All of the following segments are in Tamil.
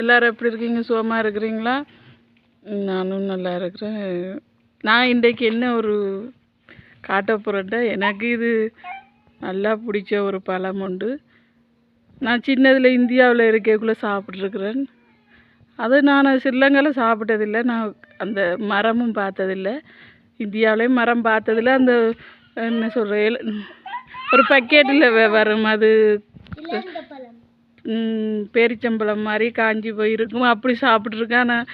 எல்லாரும் எப்படி இருக்கீங்க? சுகமாக இருக்கிறீங்களா? நானும் நல்லா இருக்கிறேன். நான் இன்றைக்கு என்ன ஒரு காட்ட போகிறேன்டா எனக்கு இது நல்லா பிடிச்ச ஒரு பழம் உண்டு. நான் சின்னதில் இந்தியாவில் இருக்கக்குள்ளே சாப்பிட்ருக்குறேன் அது நான் ஸ்ரீலங்காவில் சாப்பிட்டதில்லை. நான் அந்த மரமும் பார்த்ததில்ல. இந்தியாவிலையும் மரம் பார்த்ததில்ல. அந்த என்ன சொல்கிற ஒரு பக்கெட்டில் வரும் அது பேரிச்சம்பழம் மாதிரி காஞ்சி போயிருக்கும். அப்படி சாப்பிட்ருக்கேன் ஆனால்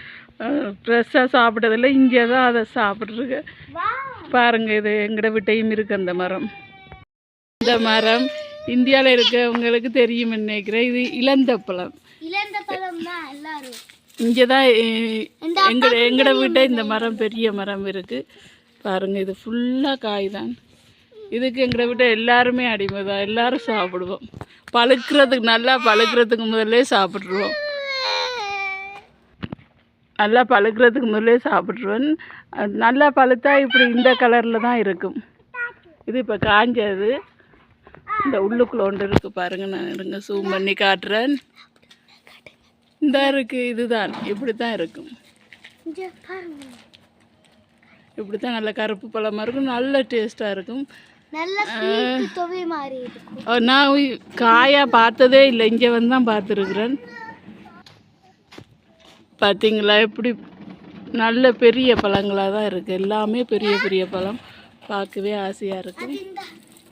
ஃப்ரெஷ்ஷாக சாப்பிட்டதில்ல. இங்கே தான் அதை சாப்பிட்ருக்கேன் பாருங்கள் இது எங்கட விட்டையும் இருக்கு அந்த மரம். இந்த மரம் இந்தியாவில் இருக்கவங்களுக்கு தெரியும் நினைக்கிறேன். இது இழந்த பழம் இங்கே தான் எங்க எங்கட வீட்டை இந்த மரம் பெரிய மரம் இருக்குது பாருங்கள் இது ஃபுல்லாக காய் தான். இதுக்கு எங்கட வீட்டை எல்லாருமே அடிமை தான் எல்லாரும் சாப்பிடுவோம். பழுக்கிறதுக்கு நல்லா பழுக்கிறதுக்கு முதல்லே சாப்பிட்ருவோம் நல்லா பழுக்கிறதுக்கு முதல்லே சாப்பிட்ருவேன் நல்லா பழுத்தா இப்படி இந்த கலரில் தான் இருக்கும். இது இப்போ காஞ்சது. இந்த உள்ளுக்குள்ள ஒன்று இருக்குது பாருங்க நான் இருங்க ஜூம் பண்ணி காட்டுறேன். இந்த இருக்குது இதுதான். இப்படி தான் இருக்கும் இப்படி தான் நல்ல கருப்பு பழமாக இருக்கும். நல்ல டேஸ்ட்டாக இருக்கும். நான் உய்- காயா பார்த்ததே இல்லை. இங்கே வந்து தான் பார்த்துருக்குறேன். பார்த்தீங்களா? எப்படி நல்ல பெரிய பழங்களாக தான் இருக்குது எல்லாமே பெரிய பெரிய பழம். பார்க்கவே ஆசையாக இருக்கும்.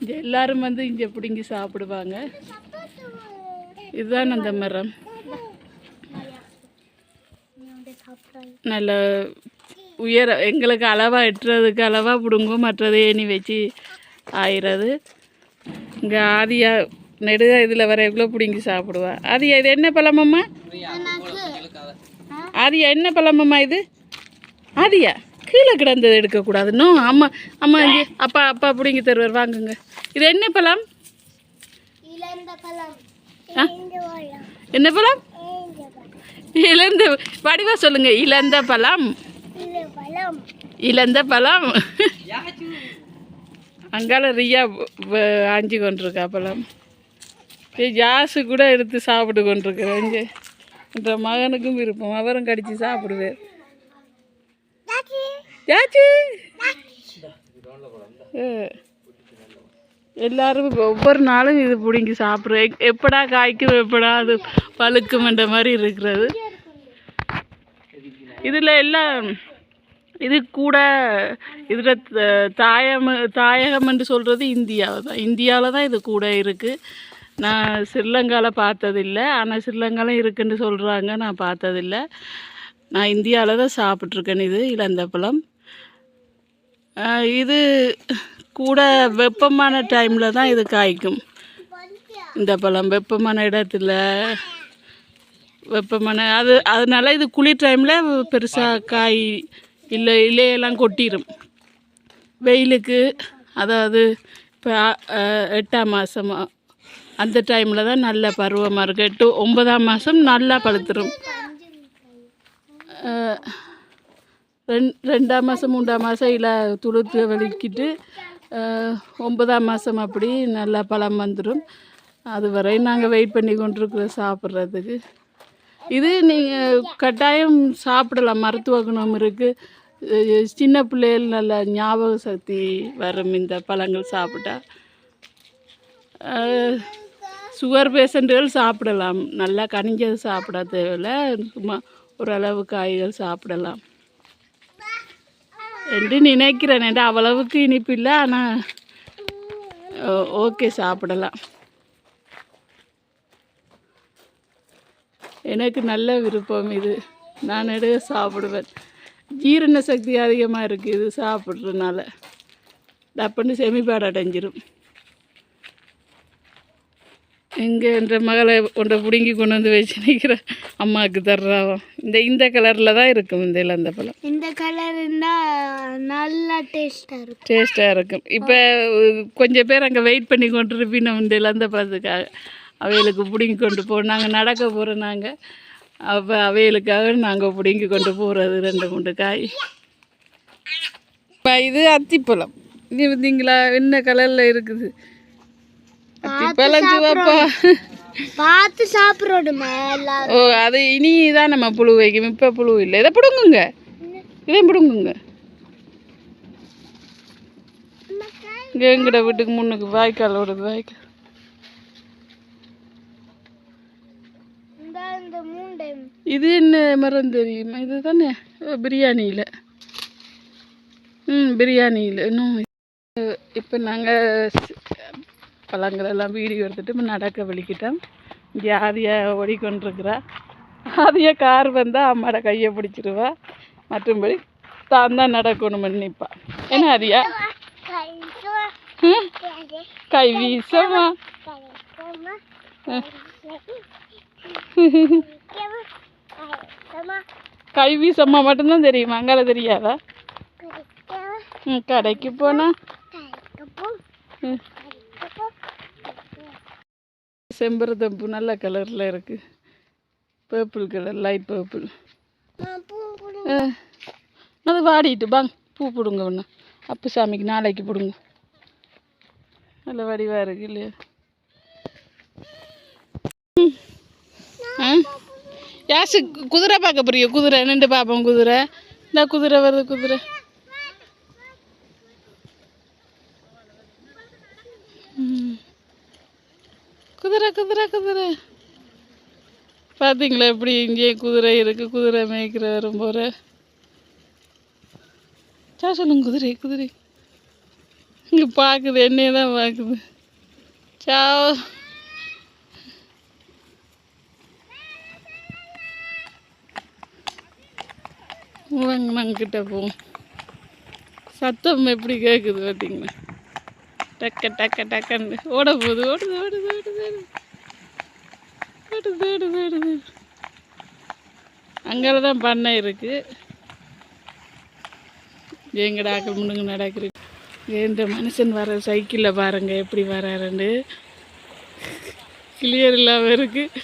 இங்கே எல்லாரும் வந்து இங்கே பிடுங்கி சாப்பிடுவாங்க. இதுதான் அந்த மரம். நல்ல உயர எங்களுக்கு அளவாக எட்டுறதுக்கு அளவாக பிடுங்கும் மற்றது ஏணி வச்சு ஆயிறது இங்கே ஆதியா நெடுக இதில் வரைக்குள்ளே பிடுங்கி சாப்பிடுவா? ஆதியா இது என்ன பழமம்மா? ஆதியா என்ன பழமம்மா இது? ஆதியா கீழே கிடந்தது எடுக்கக்கூடாது. நோ அம்மா அம்மா இங்கே அப்பா அப்பா பிடுங்கி தருவார். வாங்குங்க. இது என்ன பழம்? என்ன பழம்? இழந்த வடிவா சொல்லுங்க. இழந்த பழம். இழந்த பழம். அங்கால ரியா வ- ஆஞ்சி கொண்டிருக்கா பழம் ஏய், ஜாசு கூட எடுத்து சாப்பிட்டு கொண்டிருக்கிறேன் என்ற மகனுக்கும் விருப்பம். அவரும் கடிச்சு சாப்பிடுவார். ஜாச்சு. எல்லாரும் ஒவ்வொரு நாளும் இது பிடிங்கி சாப்பிட்றேன் எப்படா காய்க்கும் எப்படா அது பழுக்குமென்ற மாதிரி இருக்கிறது. இதில் எல்லாம் இது கூட இதில் தாயம் தாயகம் என்று சொல்கிறது இந்தியாவை தான் இந்தியாவில் தான் இது கூட இருக்குது நான் ஸ்ரீலங்காவில் பார்த்ததில்ல. ஆனால் ஸ்ரீலங்காலும் இருக்குன்னு சொல்கிறாங்க நான் பார்த்ததில்ல. நான் இந்தியாவில் தான் சாப்பிட்ருக்கேன் இது இளந்தப்பழம். இது கூட வெப்பமான டைமில் தான் இது காய்க்கும். இந்த பழம் வெப்பமான இடத்துல வெப்பமான அது அதனால இது குளிர் டைமில் பெருசாக காய் இல்லை இலையெல்லாம் கொட்டிடும் வெயிலுக்கு அதாவது இப்போ எட்டாம் மாதம் அந்த டைமில் தான் நல்ல பருவமாக இருக்குது எட்டு ஒன்பதாம் மாதம் நல்லா பழுத்துரும். ரெண் ரெண்டாம் மாதம் மூன்றாம் மாதம் இல்லை துளுத்து வலிக்கிட்டு ஒன்பதாம் மாதம் அப்படி நல்லா பழம் வந்துடும் அது வரை நாங்கள் வெயிட் பண்ணி கொண்டிருக்கிறோம் சாப்பிட்றதுக்கு. இது நீங்கள் கட்டாயம் சாப்பிடலாம். மருத்துவ குணம் இருக்குது சின்ன பிள்ளைகள் நல்ல ஞாபக சக்தி வரும் இந்த பழங்கள் சாப்பிட்டா. சுகர் பேஷண்ட்டுகள் சாப்பிடலாம். நல்லா கனிஞ்சது சாப்பிட தேவையில்ல. சும்மா ஓரளவு காய்கள் சாப்பிடலாம். என்று நினைக்கிறேன். ஏன்டா அவ்வளவுக்கு இனிப்பு இல்லை. ஆனால் ஓகே சாப்பிடலாம். எனக்கு நல்ல விருப்பம் இது. நான் எடுக்க சாப்பிடுவேன். ஜீரண சக்தி அதிகமாக இருக்குது இது சாப்பிட்றதுனால. டப்புன்னு செமிப்பாடு அடைஞ்சிரும். இங்கே என்ற மகளை ஒன்றை பிடுங்கி கொண்டு வந்து வச்சு நிற்கிறேன் அம்மாவுக்கு தர்றாவும் இந்த இந்த கலரில் தான் இருக்கும் இந்த இளந்த பழம். இந்த கலர் நல்லா டேஸ்டா இருக்கும். டேஸ்ட்டாக இருக்கும். இப்போ கொஞ்சம் பேர் அங்கே வெயிட் பண்ணி கொண்டு இருப்பீங்க இந்த இழந்த பழத்துக்காக. அவைகளுக்கு பிடுங்கி கொண்டு போ நாங்கள் நடக்க போகிறோம் நாங்கள் அப்போ அவைகளுக்காக நாங்கள் பிடுங்கி கொண்டு போகிறது ரெண்டு மூணு காய். இப்போ இது அத்திப்பழம். இது பார்த்தீங்களா? என்ன கலரில் இருக்குது? அத்திப்பழம் சிவப்பா? பார்த்து சாப்பிடணுமா எல்லாரும். ஓ அது இனி தான் நம்ம புழு வைக்கும். இப்போ புழு இல்லை. இதை பிடுங்குங்க. இதை பிடுங்குங்க. இங்கே எங்கட வீட்டுக்கு முன்னுக்கு வாய்க்கால் ஓடுது வாய்க்கால் இந்த இந்த மூண்டை இது என்ன மரம் தெரியுமா? இது தானே பிரியாணியில். ம் பிரியாணியில். இன்னும் இப்போ நாங்கள் பழங்களெல்லாம் வீடியோ எடுத்துட்டு இப்போ நடக்க வலிக்கிட்டோம். இங்கே ஆதியா ஓடிக்கொண்டிருக்கிறா. ஆதியா கார் வந்தால் அம்மாட கையை பிடிச்சிருவா. மற்றும்படி தான் தான் நடக்கணும்னு நிற்பா என்ன ஆதியா? கை வீசமா கை வீசம்மா மட்டும்தான் தெரியுமா. அங்கால தெரியாதா? ம் கடைக்கு போனா? செம்பருத்தம்பூ நல்ல கலரில் இருக்குது பர்பிள் கலர் லைட் பர்பிள் அது வாடிட்டு பாங் பூ பிடுங்க ஒன்று அப்பு சாமிக்கு நாளைக்கு பிடுங்க. நல்ல வடிவாக இருக்கு இல்லையா ம். ஆ யாசு குதிரை பார்க்க போறியோ? குதிரை நின்று பார்ப்போம் குதிரை. இந்த குதிரை வருது குதிரை. குதிரை குதிரை குதிரை. பார்த்தீங்களா எப்படி இங்கேயே குதிரை இருக்கு? குதிரை மேய்க்கிற வரும் போகிற சா சொல்லுங்க குதிரை குதிரை. இங்கே பார்க்குது என்னையே தான் பார்க்குது. சாவோ வாங்க நாங்கள் போகும் போவோம். சத்தம் எப்படி கேட்குது பார்த்தீங்களா டக்க டக்க டக்கன்னு. ஓட போகுது ஓடுது ஓடுது ஓடுது ஓடுது. ஓடுது ஓடுது அங்கே தான் பண்ணை இருக்குது எங்கடா ஆக்கள் முன்னுங்க நடக்குது? இந்த மனுஷன் வர சைக்கிளில் பாருங்கள் எப்படி வராருன்னு. கிளியர் இல்லாமல் இருக்குது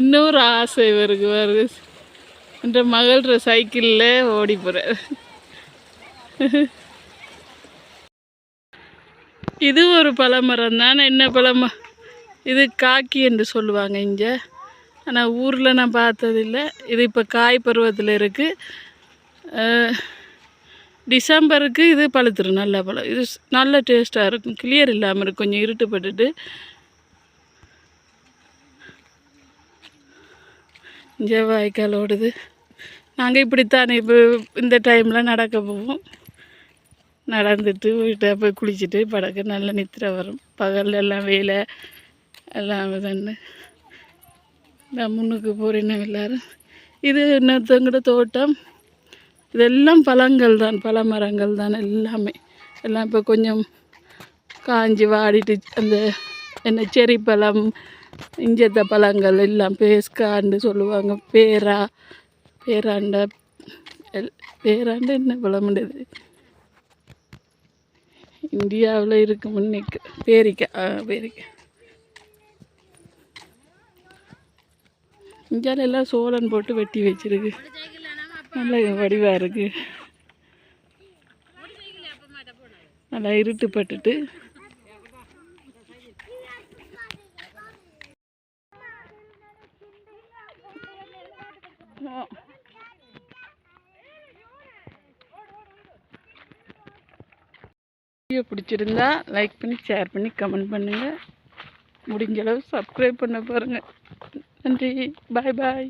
இன்னொரு ஆசை இவருக்கு வருது. என்ற மகள் சைக்கிளில் ஓடி போகிறார் இது ஒரு பழமரம் தான். என்ன பழம? இது காக்கி என்று சொல்லுவாங்க இங்கே. ஆனால் ஊரில் நான் பார்த்ததில்ல. இது இப்போ காய் பருவத்தில் இருக்குது டிசம்பருக்கு இது பழுத்துரும். நல்ல பழம். இது நல்ல டேஸ்ட்டாக இருக்கும். கிளியர் இல்லாமல் இருக்கும் கொஞ்சம் இருட்டுப்பட்டுட்டு. இங்கே வாய்க்கால் ஓடுது. நாங்கள் இப்படித்தான் இப்போ இந்த டைமில் நடக்க போவோம். நடந்துட்டு வீட்டை போய் குளிச்சுட்டு படக்க நல்ல நித்திரை வரும். பகலில் எல்லாம் வேலை எல்லாம் இதுன்னு நான் முன்னுக்கு போகிறேன் எல்லோரும். இது இன்னொருத்தவங்கட தோட்டம். இதெல்லாம் பழங்கள் தான் பல மரங்கள் தான் எல்லாமே. எல்லாம் இப்போ கொஞ்சம் காஞ்சி வாடிட்டு அந்த என்ன செரி பழம் இஞ்சத்த பழங்கள் எல்லாம் பேஸ்கான்னு சொல்லுவாங்க பேரா பேராண்ட எல் பேராண்ட என்ன பழம்ன்றது இந்தியாவில் இருக்கு முன்னைக்கு பேரிக்காய் ஆ பேரிக்காய் இந்தியாவில் எல்லாம் சோளன் போட்டு வெட்டி வச்சிருக்கு. நல்ல வடிவாக இருக்கு. நல்லா இருட்டு பட்டுட்டு. வீடியோ பிடிச்சிருந்தா லைக் பண்ணி ஷேர் பண்ணி கமெண்ட் பண்ணுங்கள் முடிஞ்சளவு சப்ஸ்கிரைப் பண்ண பாருங்கள் நன்றி. பாய் பாய்